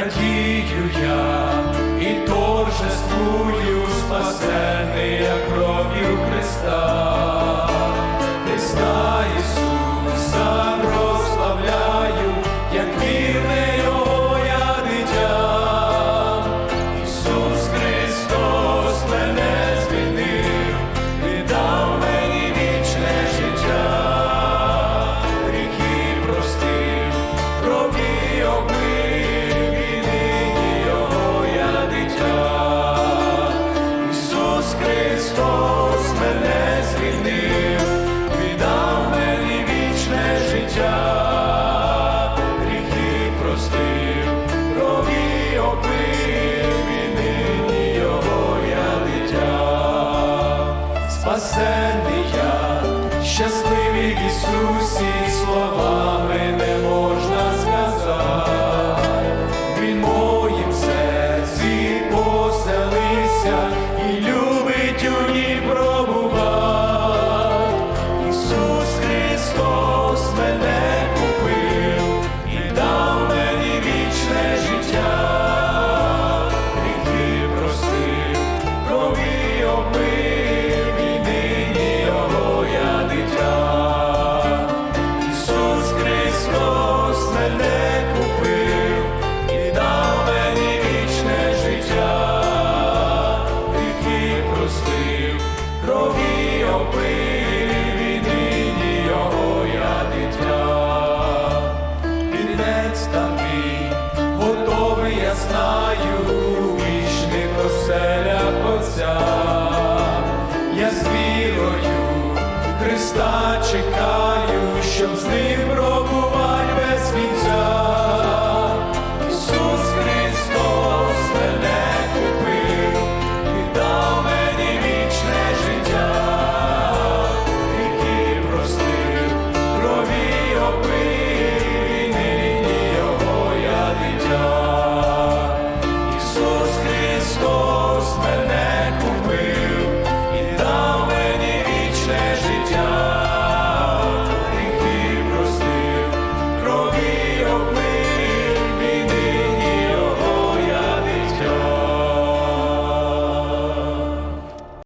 радію я і торжествую спасе. Христос мене звільнив, віддав мені вічне життя, гріхи простив, крові опив, його я дитя, спасений я, щасливий Ісус. Христос мене купив і дав мені вічне життя, гріхи простив, крові опив, і нині його я дитя. Вінець там мій, готовий, я знаю, вічних оселях Отця. Я з Христа чекаю, щоб з ним